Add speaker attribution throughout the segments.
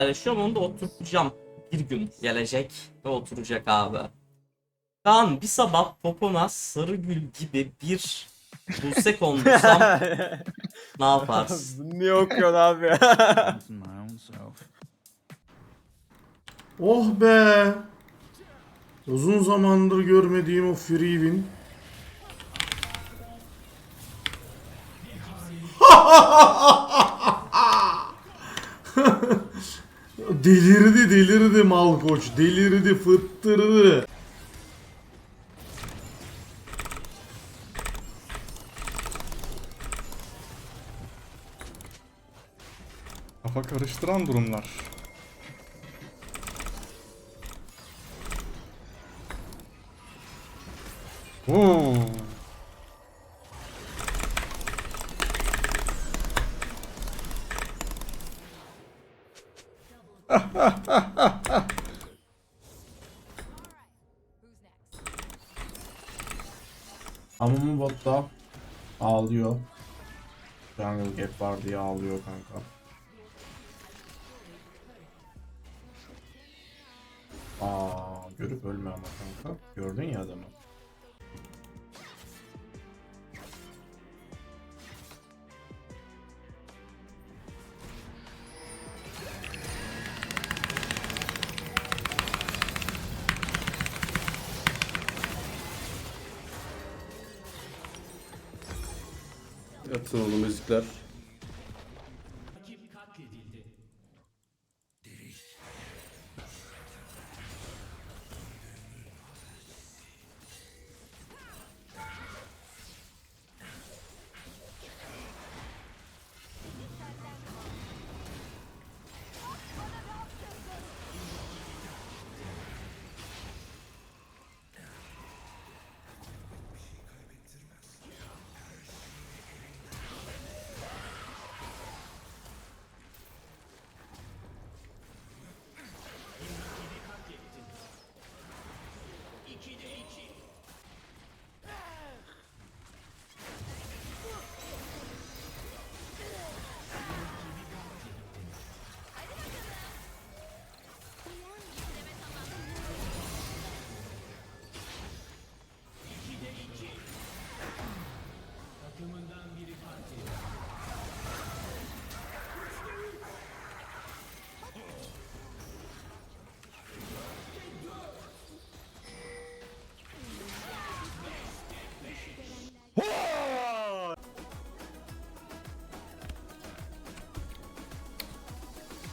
Speaker 1: Yaşıyorum onu da oturtacağım. Bir gün gelecek ve oturacak abi. Kaan bir sabah popona sarı gül gibi bir buse kondursam ne yaparsın?
Speaker 2: Niye okuyorsun abi?
Speaker 3: Oh be. Uzun zamandır görmediğim o free delirdi delirdi Malkoç. Delirdi fıttırdı.
Speaker 4: Kafa karıştıran durumlar. Oo.
Speaker 3: Amumu botta ağlıyor. Jungle gap var diye ağlıyor kanka. Aa, görüp ölme ama kanka. Gördün ya adamı.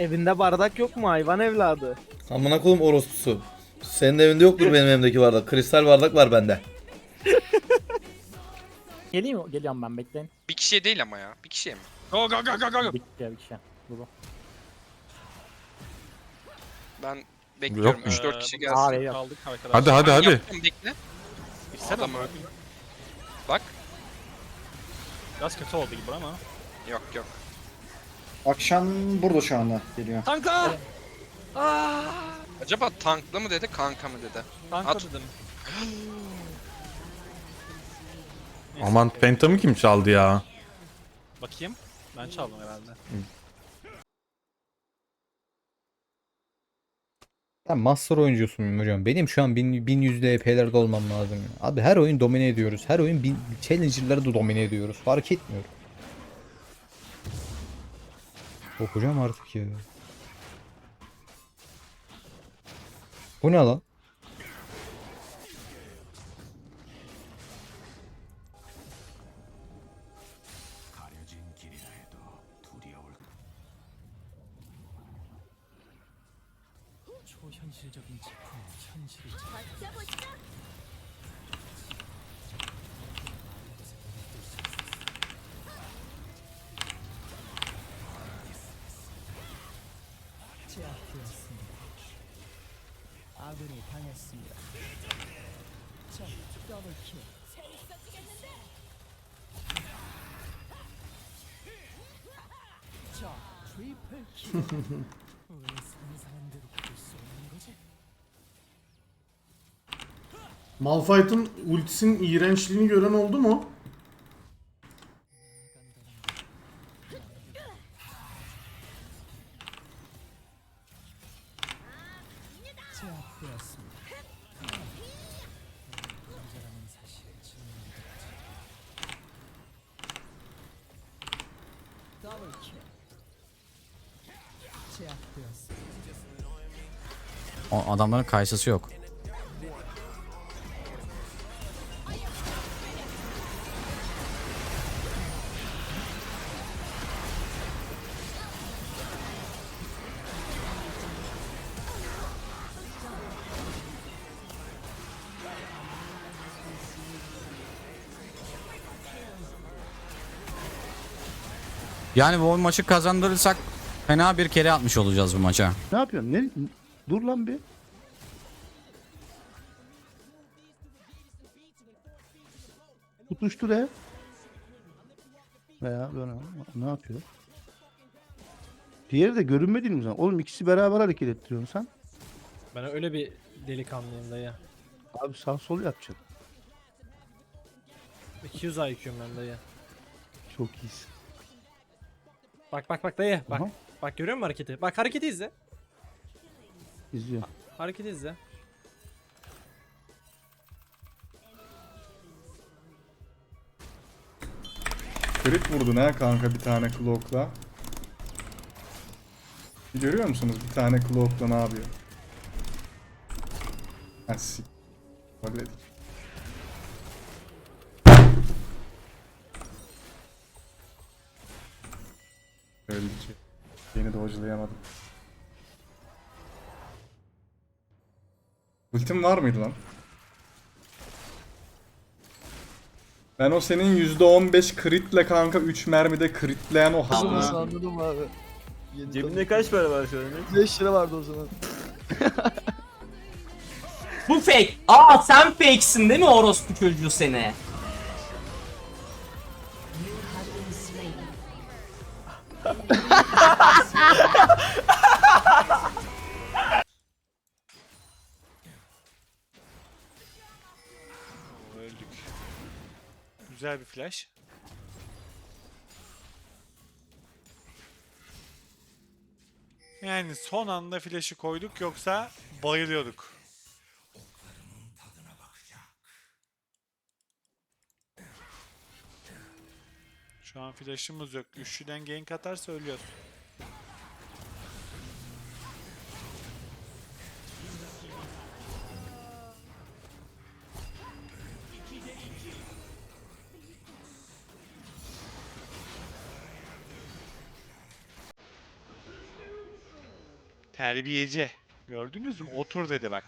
Speaker 2: Evinde bardak yok mu hayvan evladı?
Speaker 5: Amına koyayım orospusu. Senin evinde yoktur benim evimdeki bardak. Kristal bardak var bende.
Speaker 6: Geleyim mi? Geliyorum ben bekleyin.
Speaker 7: Bir kişiye değil ama ya. Bir kişiye mi?
Speaker 6: Bir kişi bir kişi. Bu bu.
Speaker 7: Ben bekliyorum.
Speaker 4: Yok mu?
Speaker 7: 3-4 kişi gelsin.
Speaker 6: Abi yok.
Speaker 8: Kaldık arkadaşlar.
Speaker 4: Hadi hadi
Speaker 7: Ben
Speaker 4: hadi.
Speaker 7: yaptım, bekle.
Speaker 8: Sen
Speaker 7: Adam öldü. Bak.
Speaker 8: Biraz kötü oldu gibi ama.
Speaker 7: Yok yok.
Speaker 9: Akşam burada şu anda geliyor.
Speaker 8: Kanka!
Speaker 7: Acaba tanklı mı dedi, kanka mı dedi?
Speaker 8: Kanka
Speaker 7: At.
Speaker 8: dedim.
Speaker 4: Aman Phantom'ı kim çaldı ya?
Speaker 8: Bakayım. Ben çaldım herhalde.
Speaker 5: Sen master oyuncusun hocam? Benim şu an 1000 1100 DP'lerde olmam lazım. Abi her oyun domine ediyoruz. Her oyun bin, challenger'ları da domine ediyoruz. Fark etmiyor. Okuyacağım artık ya. Bu ne lan?
Speaker 3: 초현실적인 제품 현실이 Malphite'ın ultisinin iğrençliğini gören oldu mu?
Speaker 10: O adamların kayısısı yok. Yani bu maçı kazandırırsak fena bir kere atmış olacağız bu maça.
Speaker 11: Ne yapıyorsun? Ne? Dur lan bir. Tutuştur he. Veya böyle ne yapıyor? Diğeri de görünmedi mi sen? Oğlum ikisi beraber hareket ettiriyorsun sen.
Speaker 6: Ben öyle bir delikanlıyım dayı.
Speaker 11: Abi sağ sol yapacaksın.
Speaker 6: 200 IQ'm ben dayı.
Speaker 11: Çok iyisin.
Speaker 6: Bak bak bak dayı. Bak.
Speaker 11: Aha.
Speaker 6: Bak görüyor musun hareketi? Bak hareketi izle.
Speaker 11: İzliyor.
Speaker 6: Hareketi izle.
Speaker 12: Crit vurdun ha kanka bir tane Cloak'la. Görüyor musunuz bir tane Cloak'la ne yapıyor? Ha sik. Halledik. Yeni dodge'layamadım. Ultim var mıydı lan? Ben o senin %15 kritle kanka 3 mermide kritleyen o hasını
Speaker 2: Anladım abi.
Speaker 13: Cebinde kaç para var şu an?
Speaker 2: 5 lira vardı o zaman.
Speaker 1: Bu fake. Aa sen fakesin değil mi orospu çocuğu seni?
Speaker 8: Öldük. Güzel bir flash. Yani son anda flash'ı koyduk yoksa bayılıyorduk. Şu an flash'ımız yok. Üçlüden gank atarsa ölüyoruz. Terbiyeci. Gördünüz mü? Otur dedi bak.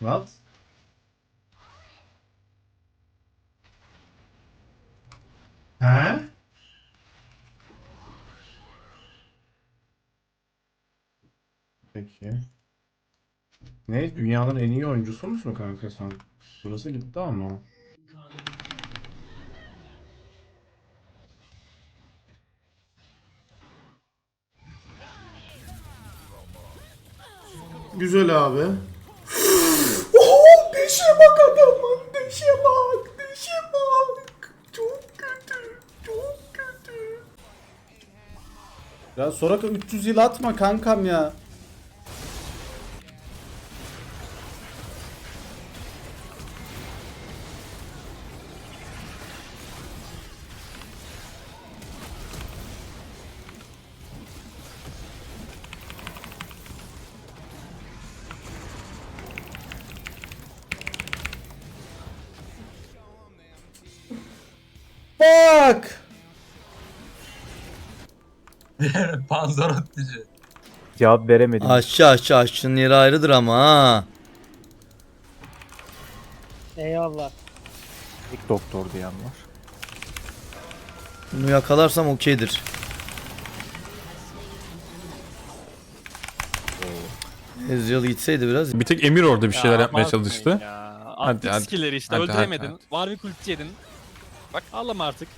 Speaker 3: What? He? Peki. Ne? Dünyanın en iyi oyuncusu musun kanka sen? Burası gitti ama. Güzel abi.
Speaker 12: Ya Soraka 300 yıl atma kankam ya.
Speaker 13: Cevap veremedim.
Speaker 10: Aşçı aşçı aşçının yeri ayrıdır ama ha.
Speaker 2: Eyvallah.
Speaker 13: İlk doktor diyen var.
Speaker 10: Bunu yakalarsam okeydir. Ezreal gitseydi biraz.
Speaker 4: Bir tek Emir orada bir şeyler
Speaker 8: Ya,
Speaker 4: yapmaya çalıştı.
Speaker 8: Ya.
Speaker 4: Hadi,
Speaker 8: Attık
Speaker 4: hadi.
Speaker 8: skill'leri işte
Speaker 4: Hadi, hadi,
Speaker 8: öldüremedin.
Speaker 4: hadi.
Speaker 8: Warwick ulti yedin. Bak ağlama artık.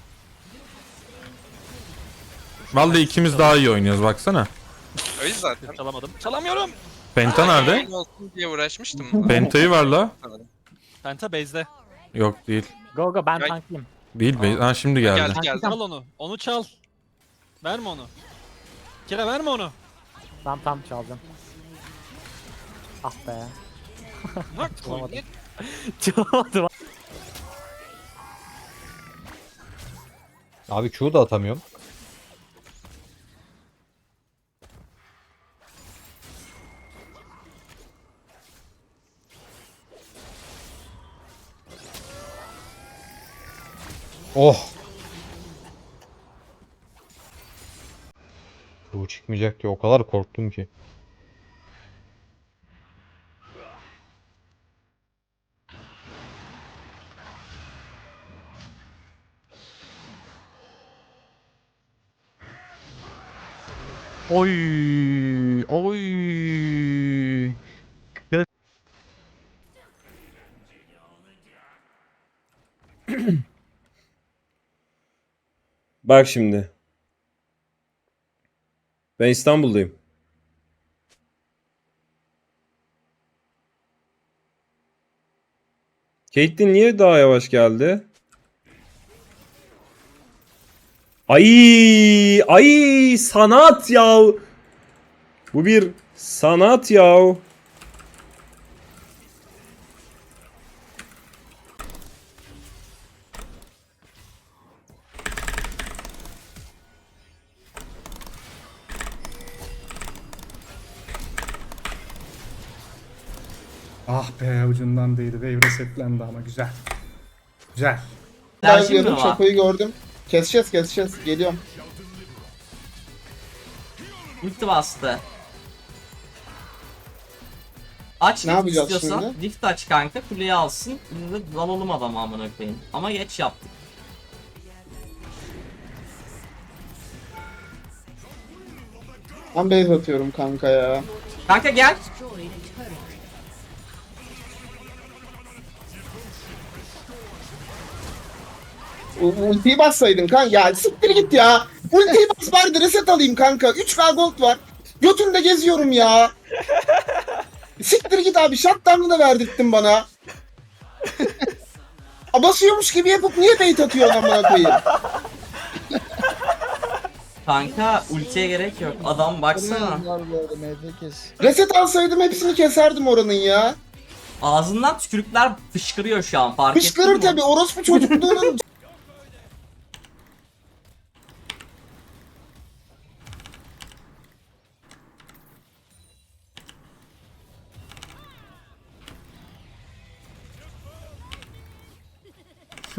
Speaker 4: Vallahi ikimiz daha iyi oynuyoruz baksana.
Speaker 7: Öyle zaten.
Speaker 8: Çalamadım. Çalamıyorum.
Speaker 4: Penta nerede?
Speaker 7: Olsun diye uğraşmıştım.
Speaker 4: Penta'yı ver la.
Speaker 8: Penta base'de.
Speaker 4: Yok değil.
Speaker 14: Go go ben
Speaker 7: Gel.
Speaker 4: Değil be. Ha şimdi geldi.
Speaker 7: Geldi geldi.
Speaker 6: Çal onu. Onu çal. Verme onu. Kire verme onu.
Speaker 14: Tamam tamam çalacağım. Ah be.
Speaker 6: Bak
Speaker 14: Çalamadım. Çalamadım.
Speaker 5: Abi Q da atamıyorum. Oh. Bu çıkmayacak diye o kadar korktum ki.
Speaker 10: Oy.
Speaker 3: Bak şimdi. Ben İstanbul'dayım. Caitlyn niye daha yavaş geldi? Ay, ay sanat ya. Bu bir sanat ya.
Speaker 12: Ah be ucundan değdi. Wave resetlendi ama güzel. Güzel.
Speaker 1: Enerjim mi var?
Speaker 9: gördüm. Keseceğiz keseceğiz. Geliyorum.
Speaker 1: Ulti bastı. Aç
Speaker 9: Ne
Speaker 1: lift
Speaker 9: yapacağız
Speaker 1: istiyorsan.
Speaker 9: şimdi?
Speaker 1: Lift aç kanka kuleyi alsın. Biz de dalalım adamı amına koyayım. Ama geç yaptık.
Speaker 9: Ben base atıyorum kanka ya.
Speaker 1: Kanka gel.
Speaker 9: Ultiyi bassaydın kanka. Ya siktir git ya. Ultiyi bas bari de reset alayım kanka. 3k gold var. Götümde geziyorum ya. Siktir git abi. Shutdown'u da verdirttin bana. A, Basıyormuş gibi yapıp niye bait atıyorsun amına koyayım?
Speaker 1: Kanka ultiye gerek yok. Adam baksana.
Speaker 9: Reset alsaydım hepsini keserdim oranın ya.
Speaker 1: Ağzından tükürükler fışkırıyor şu an fark ettin
Speaker 9: Fışkırır
Speaker 1: mi?
Speaker 9: tabi orospu çocukluğunun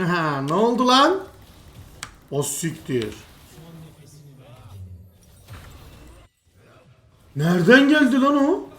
Speaker 3: Ha, ne oldu lan? O siktir. Nereden geldi lan o?